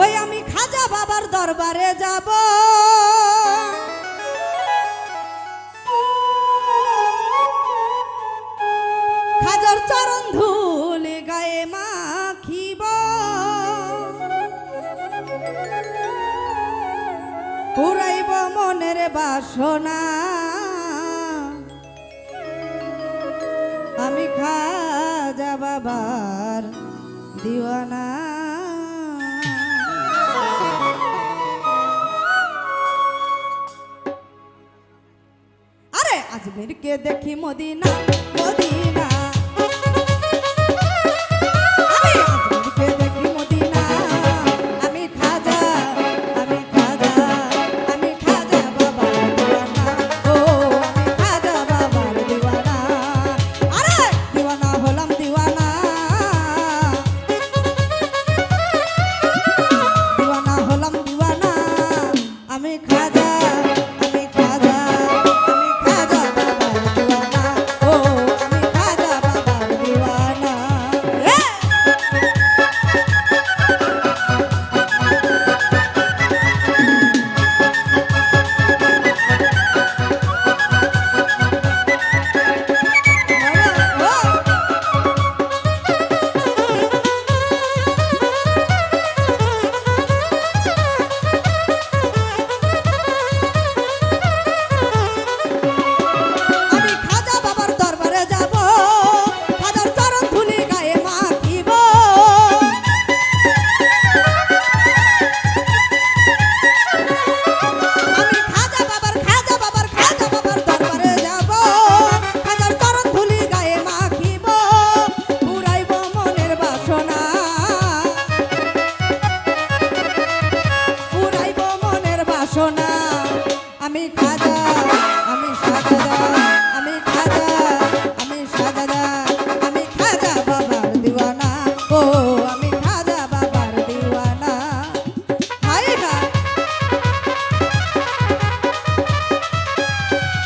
ওই আমি খাজা বাবার দরবারে যাব। খাজার চরণ ধুলে গায়ে মাখিব। পুরাইব মনের বাসনা। আমি খাজা বাবার দিওয়ানা। আজমিরকে দেখি মদিনা মদিনা।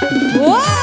Whoa!